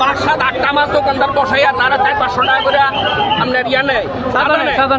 পাঁচ সাত আটটা মাস দোকানদার বসাইয়া তারা চার পাঁচশো টাকা করে আপনার ইয়া নেয়।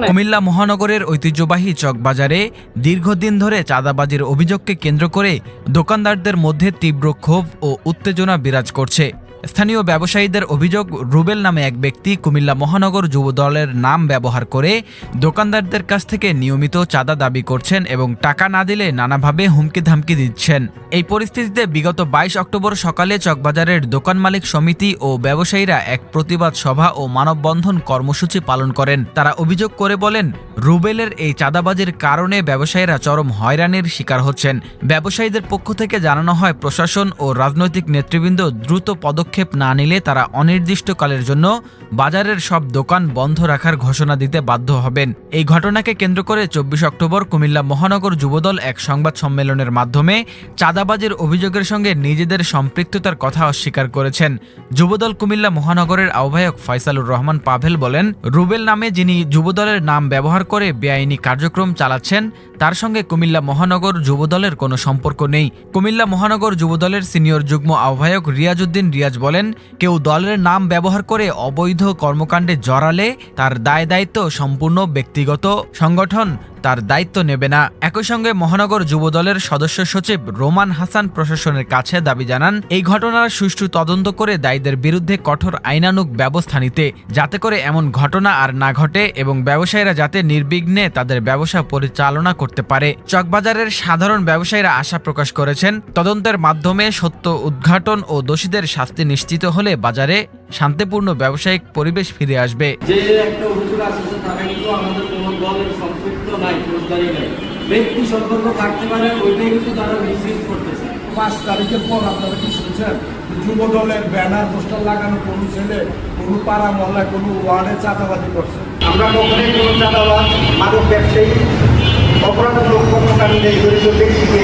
কুমিল্লা মহানগরের ঐতিহ্যবাহী চক বাজারে দীর্ঘদিন ধরে চাঁদাবাজির অভিযোগকে কেন্দ্র করে দোকানদারদের মধ্যে তীব্র ক্ষোভ ও উত্তেজনা বিরাজ করছে। স্থানীয় ব্যবসায়ীদের অভিযোগ, রুবেল নামে এক ব্যক্তি কুমিল্লা মহানগর যুব দলের নাম ব্যবহার করে দোকানদারদের কাছ থেকে নিয়মিত চাঁদা দাবি করছেন এবং টাকা না দিলে নানাভাবে হুমকি ধামকি দিচ্ছেন। এই পরিস্থিতিতে বিগত বাইশ অক্টোবর সকালে চকবাজারের দোকান মালিক সমিতি ও ব্যবসায়ীরা এক প্রতিবাদ সভা ও মানববন্ধন কর্মসূচি পালন করেন। তারা অভিযোগ করে বলেন, রুবেলের এই চাঁদাবাজির কারণে ব্যবসায়ীরা চরম হয়রানির শিকার হচ্ছেন। ব্যবসায়ীদের পক্ষ থেকে জানানো হয়, প্রশাসন ও রাজনৈতিক নেতৃবৃন্দ দ্রুত পদক্ষেপ না নিলে তারা অনির্দিষ্টকালের জন্য বাজারের সব দোকান বন্ধ রাখার ঘোষণা দিতে বাধ্য হবেন। এই ঘটনাকে কেন্দ্র করে চব্বিশ অক্টোবর কুমিল্লা মহানগর যুবদল এক সংবাদ সম্মেলনের মাধ্যমে চাঁদাবাজির অভিযোগের সঙ্গে নিজেদের সম্পৃক্ততার কথা অস্বীকার করেছেন। যুবদল কুমিল্লা মহানগরের আহ্বায়ক ফয়সালুর রহমান পাভেল বলেন, রুবেল নামে যিনি যুবদলের নাম ব্যবহার করে বেআইনি কার্যক্রম চালাচ্ছেন, তার সঙ্গে কুমিল্লা মহানগর যুবদলের কোনো সম্পর্ক নেই। কুমিল্লা মহানগর যুবদলের সিনিয়র যুগ্ম আহ্বায়ক রিয়াজউদ্দিন রিয়াজ বলেন, কেউ দলের নাম ব্যবহার করে অবৈধ কর্মকাণ্ডে জড়ালে তার দায় দায়িত্ব সম্পূর্ণ ব্যক্তিগত সংগঠন তার দায়িত্ব নেবে না। একই সঙ্গে মহানগর যুবদলের সদস্য সচিব রোমান হাসান প্রশাসনের কাছে দাবি জানান, এই ঘটনার সুষ্ঠু তদন্ত করে দায়ীদের বিরুদ্ধে কঠোর আইনানুগ ব্যবস্থা নিতে, যাতে করে এমন ঘটনা আর না ঘটে এবং ব্যবসায়ীরা যাতে নির্বিঘ্নে তাদের ব্যবসা পরিচালনা করতে পারে। চকবাজারের সাধারণ ব্যবসায়ীরা আশা প্রকাশ করেছেন, তদন্তের মাধ্যমে সত্য উদ্ঘাটন ও দোষীদের শাস্তি নিশ্চিত হলে বাজারে শান্তিপূর্ণ ব্যবসায়িক পরিবেশ ফিরে আসবে। যে একটা অভিযোগ আসছে তারা কিন্তু আমাদের কোনো দলের সম্পৃক্ত নাই ফৌজদারি নাই। ব্যক্তি সম্পর্ক থাকতে পারে ওইটাই কিন্তু তারা মিসিং করতেছে। পাঁচ তারিখের পর আপনারা কি শুনছেন? যুব দলের ব্যানার পোস্টার লাগানো কোনো ছেলে কোনো পাড়া কোনো ওয়ার্ডে চাঁদাবাজি করছে? আমরা কখনোই কোনো চাঁদাবাজ মাদক ব্যবসায়ী অপরাধমূলক কর্মকাণ্ডে ব্যক্তিকে